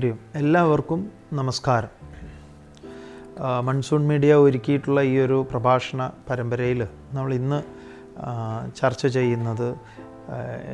ഹരി ഓം. എല്ലാവർക്കും നമസ്കാരം monsoon media ഒരുക്കിയിട്ടുള്ള ഈ ഒരു പ്രഭാഷണ പരമ്പരയിൽ നമ്മൾ ഇന്ന് ചർച്ച ചെയ്യുന്നത്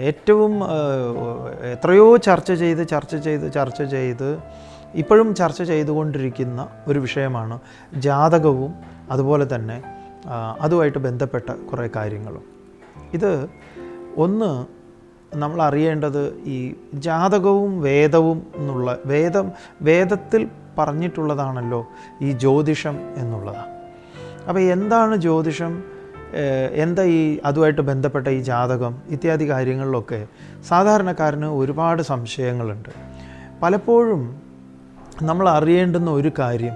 ഏറ്റവും എത്രയോ ചർച്ച ചെയ്ത് ചർച്ച ചെയ്ത് ചർച്ച ചെയ്ത് ഇപ്പോഴും ചർച്ച ചെയ്തുകൊണ്ടിരിക്കുന്ന ഒരു വിഷയമാണ് ജാതകവും അതുപോലെ തന്നെ അതുമായിട്ട് ബന്ധപ്പെട്ട കുറേ കാര്യങ്ങളും ഇത് ഒന്ന് നമ്മൾ അറിയേണ്ടത് ഈ ജാതകവും വേദവും എന്നുള്ള വേദം വേദത്തിൽ പറഞ്ഞിട്ടുള്ളതാണല്ലോ ഈ ജ്യോതിഷം എന്നുള്ളതാണ് അപ്പോൾ എന്താണ് ജ്യോതിഷം? എന്താ ഈ അതുമായിട്ട് ബന്ധപ്പെട്ട ഈ ജാതകം ഇത്യാദി കാര്യങ്ങളിലൊക്കെ? സാധാരണക്കാരന് ഒരുപാട് സംശയങ്ങളുണ്ട്. പലപ്പോഴും നമ്മൾ അറിയേണ്ടുന്ന ഒരു കാര്യം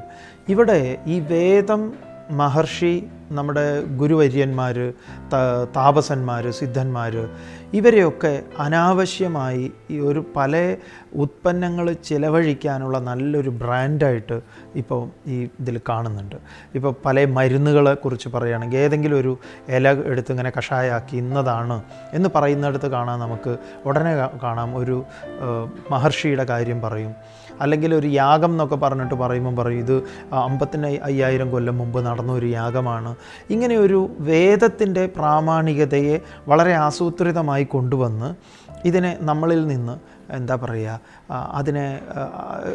ഇവിടെ ഈ വേദം മഹർഷി നമ്മുടെ ഗുരുവര്യന്മാർ താപസന്മാർ സിദ്ധന്മാർ ഇവരെയൊക്കെ അനാവശ്യമായി ഈ ഒരു പല ഉത്പന്നങ്ങൾ ചിലവഴിക്കാനുള്ള നല്ലൊരു ബ്രാൻഡായിട്ട് ഇപ്പോൾ ഈ ഇതിൽ കാണുന്നുണ്ട്. ഇപ്പോൾ പല മരുന്നുകളെ കുറിച്ച് പറയുകയാണെങ്കിൽ ഏതെങ്കിലും ഒരു ഇല എടുത്ത് ഇങ്ങനെ കഷായാക്കി ഇന്നതാണ് എന്ന് പറയുന്നിടത്ത് കാണാം നമുക്ക്. ഉടനെ കാണാം ഒരു മഹർഷിയുടെ കാര്യം പറയും. അല്ലെങ്കിൽ ഒരു യാഗം എന്നൊക്കെ പറഞ്ഞിട്ട് പറയുമ്പോൾ പറയും ഇത് അമ്പത്തിന് അയ്യായിരം കൊല്ലം മുമ്പ് നടന്ന ഒരു യാഗമാണ്. ഇങ്ങനെ ഒരു വേദത്തിന്റെ പ്രാമാണികതയെ വളരെ ആസൂത്രിതമായി കൊണ്ടുവന്ന് ഇതിനെ നമ്മളിൽ നിന്ന് എന്താ പറയുക അതിനെ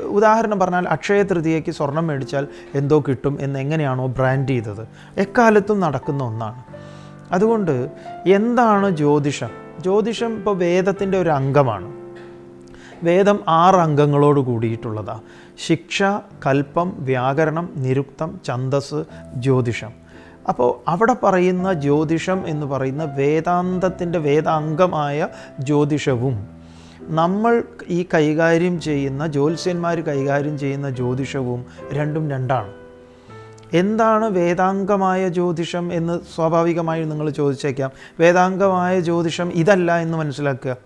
ഉദാഹരണം പറഞ്ഞാൽ അക്ഷയ തൃതീയയ്ക്ക് സ്വർണം മേടിച്ചാൽ എന്തോ കിട്ടും എന്ന് എങ്ങനെയാണോ ബ്രാൻഡ് ചെയ്തത്. എക്കാലത്തും നടക്കുന്ന ഒന്നാണ്. അതുകൊണ്ട് എന്താണ് ജ്യോതിഷം? ജ്യോതിഷം ഇപ്പോൾ വേദത്തിന്റെ ഒരു അംഗമാണ്. വേദം ആറ് അംഗങ്ങളോട് കൂടിയിട്ടുള്ളതാണ് ശിക്ഷ കൽപ്പം വ്യാകരണം നിരുക്തം ഛന്ദസ് ജ്യോതിഷം. അപ്പോൾ അവിടെ പറയുന്ന ജ്യോതിഷം എന്ന് പറയുന്ന വേദാന്തത്തിന്റെ വേദാംഗമായ ജ്യോതിഷവും നമ്മൾ ഈ കൈകാര്യം ചെയ്യുന്ന ജ്യോത്സ്യന്മാർ കൈകാര്യം ചെയ്യുന്ന ജ്യോതിഷവും രണ്ടും രണ്ടാണ്. എന്താണ് വേദാംഗമായ ജ്യോതിഷം എന്ന് സ്വാഭാവികമായും നിങ്ങൾ ചോദിച്ചേക്കാം. വേദാംഗമായ ജ്യോതിഷം ഇതല്ല എന്ന് മനസ്സിലാക്കുക.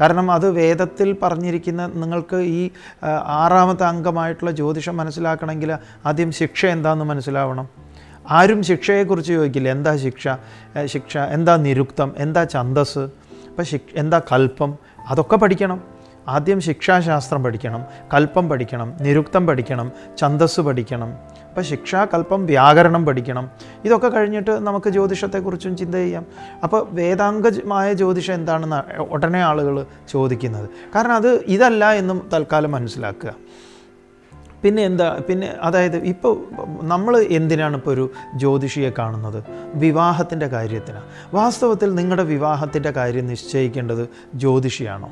കാരണം അത് വേദത്തിൽ പറഞ്ഞിരിക്കുന്ന നിങ്ങൾക്ക് ഈ ആറാമത്തെ അംഗമായിട്ടുള്ള ജ്യോതിഷം മനസ്സിലാക്കണമെങ്കിൽ ആദ്യം ശിക്ഷ എന്താണെന്ന് മനസ്സിലാവണം. ആരും ശിക്ഷയെക്കുറിച്ച് ചോദിക്കില്ല. എന്താ ശിക്ഷ? ശിക്ഷ എന്താ നിരുക്തം? എന്താ ഛന്തസ് അപ്പം ശിക്ഷ എന്താ കൽപ്പം? അതൊക്കെ പഠിക്കണം. ആദ്യം ശിക്ഷാശാസ്ത്രം പഠിക്കണം കൽപ്പം പഠിക്കണം നിരുക്തം പഠിക്കണം ഛന്തസ് പഠിക്കണം. അപ്പം ശിക്ഷാ കൽപ്പം വ്യാകരണം പഠിക്കണം. ഇതൊക്കെ കഴിഞ്ഞിട്ട് നമുക്ക് ജ്യോതിഷത്തെക്കുറിച്ചും ചിന്ത ചെയ്യാം. അപ്പോൾ വേദാംഗമായ ജ്യോതിഷം എന്താണെന്ന് ഉടനെ ആളുകൾ ചോദിക്കുന്നത്. കാരണം അത് ഇതല്ല എന്നും തൽക്കാലം മനസ്സിലാക്കുക. പിന്നെ എന്താ പിന്നെ അതായത് ഇപ്പോൾ നമ്മൾ എന്തിനാണ് ഇപ്പോൾ ഒരു ജ്യോതിഷിയെ കാണുന്നത്? വിവാഹത്തിന്റെ കാര്യത്തിനാണ് വാസ്തവത്തിൽ നിങ്ങളുടെ വിവാഹത്തിന്റെ കാര്യം നിശ്ചയിക്കേണ്ടത് ജ്യോതിഷിയാണോ?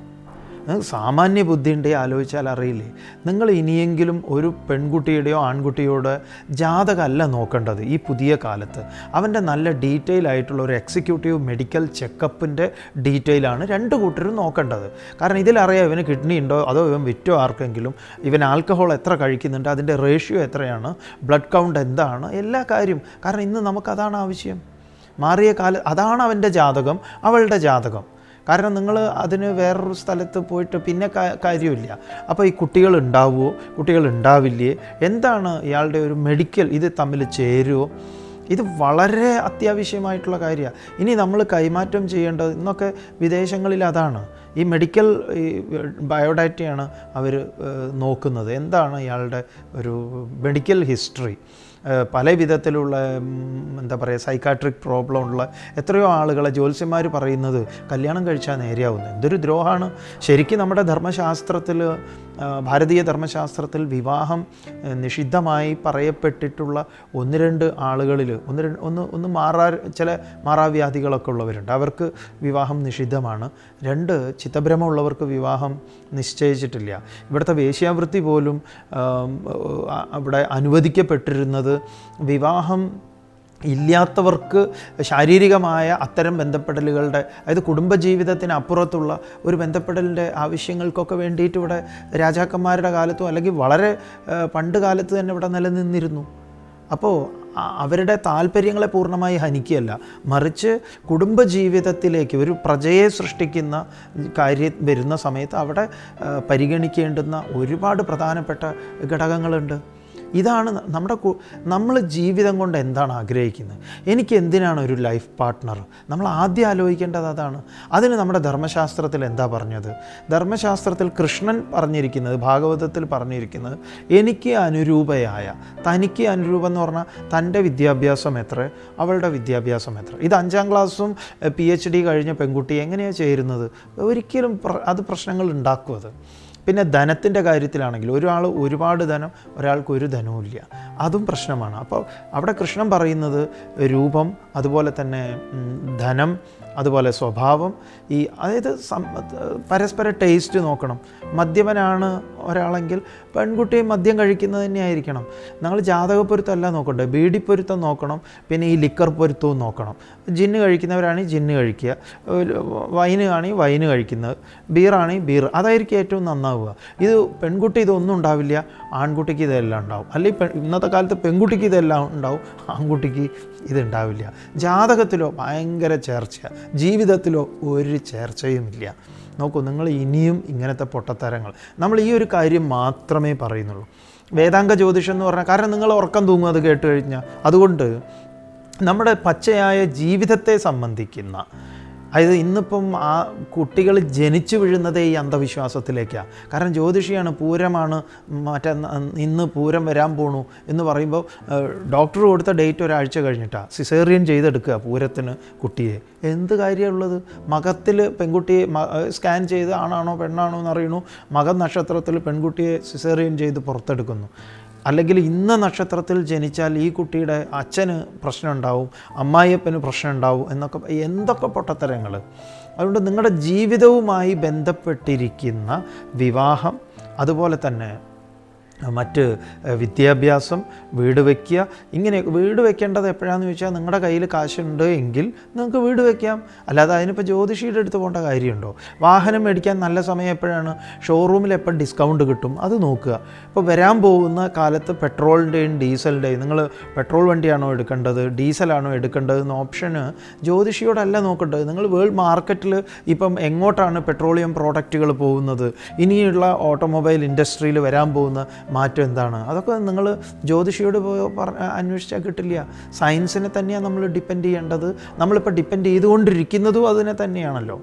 സാമാന്യ ബുദ്ധിയുണ്ടെ ആലോചിച്ചാൽ അറിയില്ലേ? നിങ്ങൾ ഇനിയെങ്കിലും ഒരു പെൺകുട്ടിയുടെയോ ആൺകുട്ടിയോ ജാതകമല്ല നോക്കേണ്ടത് ഈ പുതിയ കാലത്ത്. അവന്റെ നല്ല ഡീറ്റെയിൽ ആയിട്ടുള്ള ഒരു എക്സിക്യൂട്ടീവ് മെഡിക്കൽ ചെക്കപ്പിന്റെ ഡീറ്റെയിലാണ് രണ്ട് കൂട്ടരും നോക്കേണ്ടത്. കാരണം ഇതിലറിയാം ഇവന് കിഡ്നി ഉണ്ടോ അതോ ഇവൻ വിറ്റോ ആർക്കെങ്കിലും ഇവൻ ആൽക്കഹോൾ എത്ര കഴിക്കുന്നുണ്ട് അതിന്റെ റേഷ്യോ എത്രയാണ് ബ്ലഡ് കൗണ്ട് എന്താണ് എല്ലാ കാര്യം. കാരണം ഇന്ന് നമുക്കതാണ് ആവശ്യം. മാറിയ കാല അതാണ് അവന്റെ ജാതകം അവളുടെ ജാതകം. കാരണം നിങ്ങൾ അതിന് വേറൊരു സ്ഥലത്ത് പോയിട്ട് പിന്നെ കാര്യമില്ല. അപ്പോൾ ഈ കുട്ടികൾ ഉണ്ടാവുമോ കുട്ടികൾ ഉണ്ടാവില്ലേ എന്താണ് ഇയാളുടെ ഒരു മെഡിക്കൽ ഇത് തമ്മിൽ ചേരുമോ ഇത് വളരെ അത്യാവശ്യമായിട്ടുള്ള കാര്യമാണ് ഇനി നമ്മൾ കൈമാറ്റം ചെയ്യേണ്ടത് ഇന്നൊക്കെ വിദേശങ്ങളിൽ അതാണ്. ഈ മെഡിക്കൽ ഈ ബയോഡാറ്റയാണ് അവർ നോക്കുന്നത്. എന്താണ് ഇയാളുടെ ഒരു മെഡിക്കൽ ഹിസ്റ്ററി പല വിധത്തിലുള്ള എന്താ പറയുക സൈക്കാട്രിക് പ്രോബ്ലം ഉള്ള എത്രയോ ആളുകളെ ജ്യോത്സ്യന്മാർ പറയുന്നത് കല്യാണം കഴിച്ചാൽ നേരെയാവുന്നത് എന്തൊരു ദ്രോഹമാണ് ശരിക്കും നമ്മുടെ ധർമ്മശാസ്ത്രത്തിൽ ഭാരതീയ ധർമ്മശാസ്ത്രത്തിൽ വിവാഹം നിഷിദ്ധമായി പറയപ്പെട്ടിട്ടുള്ള ഒന്ന് രണ്ട് ആളുകളിൽ ഒന്ന് രണ്ട് ഒന്ന് ഒന്ന് മാറാ ചില മാറാവ്യാധികളൊക്കെ ഉള്ളവരുണ്ട്. അവർക്ക് വിവാഹം നിഷിദ്ധമാണ്. രണ്ട് ചിത്തഭ്രമമുള്ളവർക്ക് വിവാഹം നിശ്ചയിച്ചിട്ടില്ല. ഇവിടുത്തെ വേശ്യാവൃത്തി പോലും അവിടെ അനുവദിക്കപ്പെട്ടിരുന്നത് വിവാഹം ഇല്ലാത്തവർക്ക് ശാരീരികമായ അത്തരം ബന്ധപ്പെടലുകളുടെ അതായത് കുടുംബജീവിതത്തിന് അപ്പുറത്തുള്ള ഒരു ബന്ധപ്പെടലിന്റെ ആവശ്യങ്ങൾക്കൊക്കെ വേണ്ടിയിട്ട് ഇവിടെ രാജാക്കന്മാരുടെ കാലത്തും അല്ലെങ്കിൽ വളരെ പണ്ട് കാലത്ത് തന്നെ ഇവിടെ നിലനിന്നിരുന്നു. അപ്പോൾ അവരുടെ താല്പര്യങ്ങളെ പൂർണമായി ഹനിക്കുകയല്ല. മറിച്ച് കുടുംബജീവിതത്തിലേക്ക് ഒരു പ്രജയെ സൃഷ്ടിക്കുന്ന കാര്യം വരുന്ന സമയത്ത് അവിടെ പരിഗണിക്കേണ്ടുന്ന ഒരുപാട് പ്രധാനപ്പെട്ട ഘടകങ്ങളുണ്ട്. ഇതാണ് നമ്മുടെ നമ്മൾ ജീവിതം കൊണ്ട് എന്താണ് ആഗ്രഹിക്കുന്നത്? എനിക്ക് എന്തിനാണ് ഒരു ലൈഫ് പാർട്ട്ണർ നമ്മൾ ആദ്യം ആലോചിക്കേണ്ടത് അതാണ്. അതിന് നമ്മുടെ ധർമ്മശാസ്ത്രത്തിൽ എന്താ പറഞ്ഞത്? ധർമ്മശാസ്ത്രത്തിൽ കൃഷ്ണൻ പറഞ്ഞിരിക്കുന്നത് ഭാഗവതത്തിൽ പറഞ്ഞിരിക്കുന്നത് എനിക്ക് അനുരൂപയായ തനിക്ക് അനുരൂപം എന്ന് പറഞ്ഞാൽ തന്റെ വിദ്യാഭ്യാസം എത്ര? അവളുടെ വിദ്യാഭ്യാസം എത്ര? ഇത് അഞ്ചാം ക്ലാസ്സും പി എച്ച് ഡി കഴിഞ്ഞ പെൺകുട്ടി എങ്ങനെയാണ് ചേരുന്നത്? ഒരിക്കലും അത് പ്രശ്നങ്ങൾ ഉണ്ടാക്കും അത്. പിന്നെ ധനത്തിന്റെ കാര്യത്തിലാണെങ്കിൽ ഒരാൾ ഒരുപാട് ധനം ഒരാൾക്ക് ഒരു ധനവും ഇല്ല. അതും പ്രശ്നമാണ്. അപ്പോൾ അവിടെ കൃഷ്ണൻ പറയുന്നത് രൂപം അതുപോലെ തന്നെ ധനം അതുപോലെ സ്വഭാവം ഈ അതായത് പരസ്പര ടേസ്റ്റ് നോക്കണം. മദ്യപനാണ് ഒരാളെങ്കിൽ പെൺകുട്ടി മദ്യം കഴിക്കുന്നത് തന്നെയായിരിക്കണം. നമ്മൾ ജാതകപ്പൊരുത്തമല്ല നോക്കണ്ടേ? ബീഡിപ്പൊരുത്തം നോക്കണം പിന്നെ ഈ ലിക്കർ പൊരുത്തവും നോക്കണം. ജിന്ന് കഴിക്കുന്നവരാണെങ്കിൽ ജിന്ന് കഴിക്കുക. വൈന് ആണെങ്കിൽ വൈന് കഴിക്കുന്നത്. ബീറാണെങ്കിൽ ബീർ അതായിരിക്കും ഏറ്റവും നന്നാവുക. ഇത് പെൺകുട്ടി ഇതൊന്നും ഉണ്ടാവില്ല ആൺകുട്ടിക്ക് ഇതെല്ലാം ഉണ്ടാവും. അല്ലെങ്കിൽ ഇന്നത്തെ കാലത്ത് പെൺകുട്ടിക്ക് ഇതെല്ലാം ഉണ്ടാവും ആൺകുട്ടിക്ക് ഇതുണ്ടാവില്ല ജാതകത്തിലോ ഭയങ്കര ചേർച്ച ജീവിതത്തിലോ ഒരു ചേർച്ചയുമില്ല. നോക്കൂ നിങ്ങൾ ഇനിയും ഇങ്ങനത്തെ പൊട്ടത്തരങ്ങൾ. നമ്മൾ ഈ ഒരു കാര്യം മാത്രമേ പറയുന്നുള്ളൂ. വേദാംഗ ജ്യോതിഷം എന്ന് പറഞ്ഞാൽ കാരണം നിങ്ങൾ ഉറക്കം തൂങ്ങും അത് കേട്ട് കഴിഞ്ഞാൽ. അതുകൊണ്ട് നമ്മുടെ പച്ചയായ ജീവിതത്തെ സംബന്ധിക്കുന്ന അതായത് ഇന്നിപ്പം ആ കുട്ടികൾ ജനിച്ചു വീഴുന്നതേ ഈ അന്ധവിശ്വാസത്തിലേക്കാണ് കാരണം ജ്യോതിഷിയാണ് പൂരമാണ് മറ്റേ ഇന്ന് പൂരം വരാൻ പോണു എന്ന് പറയുമ്പോൾ ഡോക്ടർ കൊടുത്ത ഡേറ്റ് ഒരാഴ്ച കഴിഞ്ഞിട്ടാണ് സിസേറിയൻ ചെയ്തെടുക്കുക പൂരത്തിന് കുട്ടിയെ. എന്ത് കാര്യമുള്ളത് മകത്തിൽ പെൺകുട്ടിയെ സ്കാൻ ചെയ്ത് ആണാണോ പെണ്ണാണോ എന്ന് അറിയണു മകൻ നക്ഷത്രത്തിൽ പെൺകുട്ടിയെ സിസേറിയൻ ചെയ്ത് പുറത്തെടുക്കുന്നു. അല്ലെങ്കിൽ ഇന്ന നക്ഷത്രത്തിൽ ജനിച്ചാൽ ഈ കുട്ടിയുടെ അച്ഛന് പ്രശ്നം ഉണ്ടാവും അമ്മായിയപ്പന് പ്രശ്നം ഉണ്ടാവും എന്നൊക്കെ എന്തൊക്കെ പൊട്ടത്തരങ്ങൾ അതുകൊണ്ട് നിങ്ങളുടെ ജീവിതവുമായി ബന്ധപ്പെട്ടിരിക്കുന്ന വിവാഹം അതുപോലെ തന്നെ മറ്റ് വിദ്യാഭ്യാസം വീട് വയ്ക്കുക ഇങ്ങനെ വീട് വെക്കേണ്ടത് എപ്പോഴാണെന്ന് ചോദിച്ചാൽ നിങ്ങളുടെ കയ്യിൽ കാശുണ്ട് എങ്കിൽ നിങ്ങൾക്ക് വീട് വയ്ക്കാം അല്ലാതെ അതിനിപ്പോൾ ജ്യോതിഷിയുടെ അടുത്ത് പോകേണ്ട കാര്യമുണ്ടോ? വാഹനം മേടിക്കാൻ നല്ല സമയം എപ്പോഴാണ്? ഷോറൂമിൽ എപ്പോൾ ഡിസ്കൗണ്ട് കിട്ടും? അത് നോക്കുക. ഇപ്പോൾ വരാൻ പോകുന്ന കാലത്ത് പെട്രോളിന്റെയും ഡീസലിന്റെയും നിങ്ങൾ പെട്രോൾ വണ്ടിയാണോ എടുക്കേണ്ടത്? ഡീസലാണോ എടുക്കേണ്ടത്? എന്ന ഓപ്ഷന് ജ്യോതിഷിയോടല്ല നോക്കേണ്ടത്. നിങ്ങൾ വേൾഡ് മാർക്കറ്റിൽ ഇപ്പം എങ്ങോട്ടാണ് പെട്രോളിയം പ്രോഡക്റ്റുകൾ പോകുന്നത്? ഇനിയുള്ള ഓട്ടോമൊബൈൽ ഇൻഡസ്ട്രിയിൽ വരാൻ പോകുന്ന മാറ്റം എന്താണ്? അതൊക്കെ നിങ്ങൾ ജ്യോതിഷിയോട് അന്വേഷിച്ചാൽ കിട്ടില്ല. സയൻസിനെ തന്നെയാണ് നമ്മൾ ഡിപ്പെൻഡ് ചെയ്യേണ്ടത്. നമ്മളിപ്പോൾ ഡിപ്പെൻഡ് ചെയ്തുകൊണ്ടിരിക്കുന്നതും അതിനെ തന്നെയാണല്ലോ.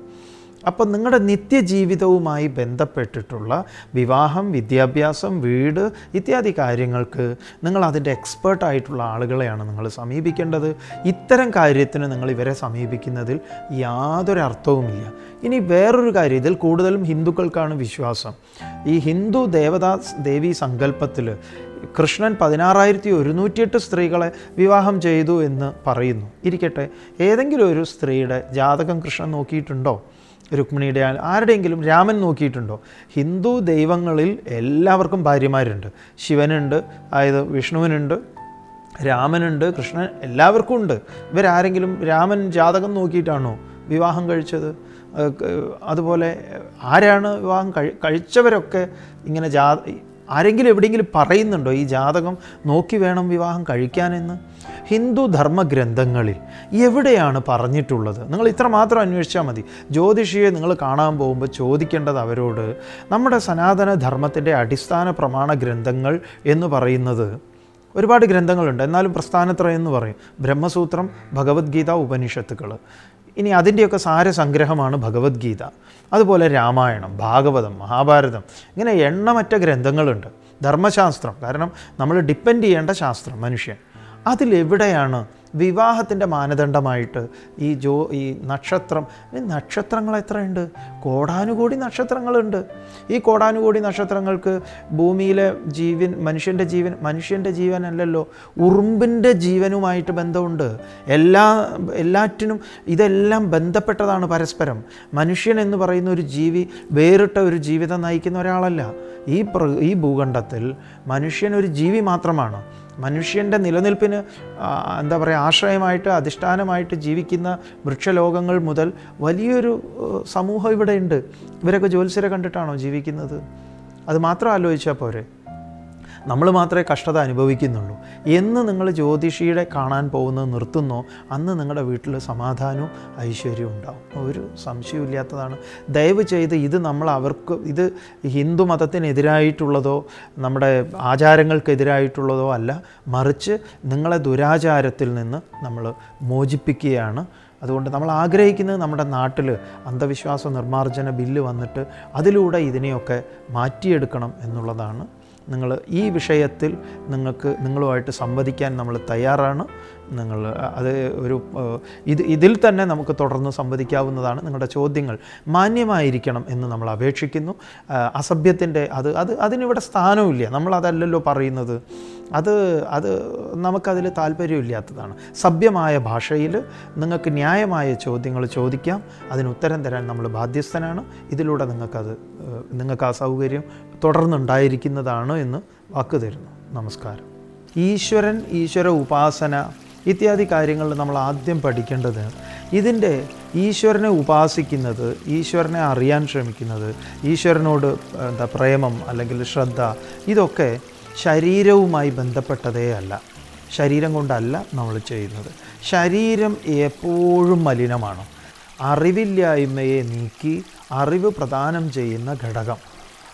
അപ്പം നിങ്ങളുടെ നിത്യജീവിതവുമായി ബന്ധപ്പെട്ടിട്ടുള്ള വിവാഹം വിദ്യാഭ്യാസം വീട് ഇത്യാദി കാര്യങ്ങൾക്ക് നിങ്ങൾ അതിന്റെ എക്സ്പേർട്ടായിട്ടുള്ള ആളുകളെയാണ് നിങ്ങൾ സമീപിക്കേണ്ടത്. ഇത്തരം കാര്യത്തിന് നിങ്ങൾ ഇവരെ സമീപിക്കുന്നതിൽ യാതൊരു അർത്ഥവുമില്ല. ഇനി വേറൊരു കാര്യം ഇതിൽ കൂടുതലും ഹിന്ദുക്കൾക്കാണ് വിശ്വാസം. ഈ ഹിന്ദു ദേവതാ ദേവി സങ്കല്പത്തിൽ കൃഷ്ണൻ പതിനാറായിരത്തി ഒരുന്നൂറ്റിയെട്ട് സ്ത്രീകളെ വിവാഹം ചെയ്തു എന്ന് പറയുന്നു. ഇരിക്കട്ടെ ഏതെങ്കിലും ഒരു സ്ത്രീയുടെ ജാതകം കൃഷ്ണൻ നോക്കിയിട്ടുണ്ടോ? രുക്മിണിയുടെ ആരുടെയെങ്കിലും രാമൻ നോക്കിയിട്ടുണ്ടോ? ഹിന്ദു ദൈവങ്ങളിൽ എല്ലാവർക്കും ഭാര്യമാരുണ്ട്. ശിവനുണ്ട് അതായത് വിഷ്ണുവിനുണ്ട് രാമനുണ്ട് കൃഷ്ണൻ എല്ലാവർക്കും ഉണ്ട്. ഇവരാരെങ്കിലും രാമൻ ജാതകം നോക്കിയിട്ടാണോ വിവാഹം കഴിച്ചത്? അതുപോലെ ആരാണ് വിവാഹം കഴി കഴിച്ചവരൊക്കെ ഇങ്ങനെ ജാ ആരെങ്കിലും എവിടെയെങ്കിലും പറയുന്നുണ്ടോ ഈ ജാതകം നോക്കി വേണം വിവാഹം കഴിക്കാനെന്ന്? ഹിന്ദു ധർമ്മഗ്രന്ഥങ്ങളിൽ എവിടെയാണ് പറഞ്ഞിട്ടുള്ളത്? നിങ്ങൾ ഇത്ര മാത്രം അന്വേഷിച്ചാൽ മതി. ജ്യോതിഷിയെ നിങ്ങൾ കാണാൻ പോകുമ്പോൾ ചോദിക്കേണ്ടത് അവരോട് നമ്മുടെ സനാതന ധർമ്മത്തിന്റെ അടിസ്ഥാന പ്രമാണ ഗ്രന്ഥങ്ങൾ എന്ന് പറയുന്നത് ഒരുപാട് ഗ്രന്ഥങ്ങളുണ്ട്. എന്നാലും പ്രസ്ഥാനത്ര എന്ന് പറയും. ബ്രഹ്മസൂത്രം ഭഗവത്ഗീത ഉപനിഷത്തുക്കൾ ഇനി അതിന്റെയൊക്കെ സാരസംഗ്രഹമാണ് ഭഗവത്ഗീത. അതുപോലെ രാമായണം ഭാഗവതം മഹാഭാരതം ഇങ്ങനെ എണ്ണമറ്റ ഗ്രന്ഥങ്ങളുണ്ട്. ധർമ്മശാസ്ത്രം കാരണം നമ്മൾ ഡിപ്പെൻഡ് ചെയ്യേണ്ട ശാസ്ത്രം മനുഷ്യൻ. അതിലെവിടെയാണ് വിവാഹത്തിന്റെ മാനദണ്ഡമായിട്ട് ഈ ജോ ഈ നക്ഷത്രം നക്ഷത്രങ്ങൾ എത്രയുണ്ട്? കോടാനുകോടി നക്ഷത്രങ്ങളുണ്ട്. ഈ കോടാനുകോടി നക്ഷത്രങ്ങൾക്ക് ഭൂമിയിലെ ജീവൻ മനുഷ്യന്റെ ജീവൻ മനുഷ്യന്റെ ജീവൻ അല്ലല്ലോ ഉറുമ്പിന്റെ ജീവനുമായിട്ട് ബന്ധമുണ്ട്. എല്ലാ എല്ലാറ്റിനും ഇതെല്ലാം ബന്ധപ്പെട്ടതാണ് പരസ്പരം. മനുഷ്യൻ എന്ന് പറയുന്ന ഒരു ജീവി വേറിട്ട ഒരു ജീവിതം നയിക്കുന്ന ഒരാളല്ല. ഈ പ്ര ഈ ഭൂഖണ്ഡത്തിൽ മനുഷ്യൻ ഒരു ജീവി മാത്രമാണ്. മനുഷ്യന്റെ നിലനിൽപ്പിന് എന്താ പറയുക ആശ്രയമായിട്ട് അധിഷ്ഠാനമായിട്ട് ജീവിക്കുന്ന വൃക്ഷലോകങ്ങൾ മുതൽ വലിയൊരു സമൂഹം ഇവിടെയുണ്ട് ഇവരൊക്കെ ജ്യോത്സ്യരെ കണ്ടിട്ടാണോ ജീവിക്കുന്നത്? അത് മാത്രം ആലോചിച്ചാൽ പോരെ? നമ്മൾ മാത്രമേ കഷ്ടത അനുഭവിക്കുന്നുള്ളൂ. എന്ന് നിങ്ങൾ ജ്യോതിഷിയുടെ കാണാൻ പോകുന്നത് നിർത്തുന്നോ. അന്ന് നിങ്ങളുടെ വീട്ടിൽ സമാധാനവും ഐശ്വര്യവും ഉണ്ടാവും. ഒരു സംശയമില്ലാത്തതാണ് ദയവ് ചെയ്ത് ഇത് നമ്മൾ അവർക്ക് ഇത് ഹിന്ദു മതത്തിനെതിരായിട്ടുള്ളതോ നമ്മുടെ ആചാരങ്ങൾക്കെതിരായിട്ടുള്ളതോ അല്ല മറിച്ച് നിങ്ങളെ ദുരാചാരത്തിൽ നിന്ന് നമ്മൾ മോചിപ്പിക്കുകയാണ്. അതുകൊണ്ട് നമ്മൾ ആഗ്രഹിക്കുന്നത് നമ്മുടെ നാട്ടിൽ അന്ധവിശ്വാസ നിർമ്മാർജന ബില്ല് വന്നിട്ട് അതിലൂടെ ഇതിനെയൊക്കെ മാറ്റിയെടുക്കണം എന്നുള്ളതാണ് നിങ്ങൾ ഈ വിഷയത്തിൽ നിങ്ങൾക്ക് നിങ്ങളുമായിട്ട് സംവദിക്കാൻ നമ്മൾ തയ്യാറാണ്. നിങ്ങൾ അത് ഒരു ഇത് ഇതിൽ തന്നെ നമുക്ക് തുടർന്ന് സംവദിക്കാവുന്നതാണ് നിങ്ങളുടെ ചോദ്യങ്ങൾ. മാന്യമായിരിക്കണം എന്ന് നമ്മൾ അപേക്ഷിക്കുന്നു. അസഭ്യത്തിന്റെ അത് അത് അതിനിവിടെ സ്ഥാനമില്ല. നമ്മളതല്ലല്ലോ പറയുന്നത്. അത് അത് നമുക്കതിൽ താല്പര്യമില്ലാത്തതാണ്. സഭ്യമായ ഭാഷയിൽ നിങ്ങൾക്ക് ന്യായമായ ചോദ്യങ്ങൾ ചോദിക്കാം. അതിന് ഉത്തരം തരാൻ നമ്മൾ ബാധ്യസ്ഥനാണ്. ഇതിലൂടെ നിങ്ങൾക്കത് നിങ്ങൾക്ക് ആ സൗകര്യം തുടർന്നുണ്ടായിരിക്കുന്നതാണ് എന്ന് വാക്ക് തരുന്നു. നമസ്കാരം. ഈശ്വരൻ ഈശ്വര ഉപാസന ഇത്യാദി കാര്യങ്ങൾ നമ്മൾ ആദ്യം പഠിക്കേണ്ടത് ഇതിന്റെ ഈശ്വരനെ ഉപാസിക്കുന്നത് ഈശ്വരനെ അറിയാൻ ശ്രമിക്കുന്നത് ഈശ്വരനോട് എന്താ പ്രേമം അല്ലെങ്കിൽ ശ്രദ്ധ ഇതൊക്കെ ശരീരവുമായി ബന്ധപ്പെട്ടതേ അല്ല. ശരീരം കൊണ്ടല്ല നമ്മൾ ചെയ്യുന്നത്. ശരീരം എപ്പോഴും മലിനമാണ്? അറിവില്ലായ്മയെ നീക്കി അറിവ് പ്രദാനം ചെയ്യുന്ന ഘടകം.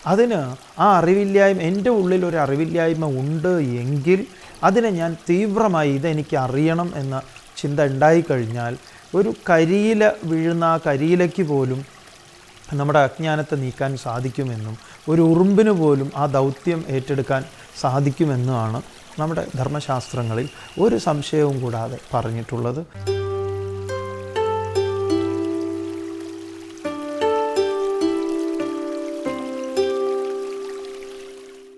അതിന് ആ അറിവില്ലായ്മ എന്റെ ഉള്ളിൽ ഒരു അറിവില്ലായ്മ ഉണ്ട് എങ്കിൽ അതിനെ ഞാൻ തീവ്രമായി ഇതെനിക്ക് അറിയണം എന്ന ചിന്ത ഉണ്ടായിക്കഴിഞ്ഞാൽ ഒരു കരിയില വീഴുന്ന ആ കരിയിലയ്ക്ക് പോലും നമ്മുടെ അജ്ഞാനത്തെ നീക്കാൻ സാധിക്കുമെന്നും ഒരു ഉറുമ്പിന് പോലും ആ ദൗത്യം ഏറ്റെടുക്കാൻ സാധിക്കുമെന്നുമാണ് നമ്മുടെ ധർമ്മശാസ്ത്രങ്ങളിൽ ഒരു സംശയവും കൂടാതെ പറഞ്ഞിട്ടുള്ളത്.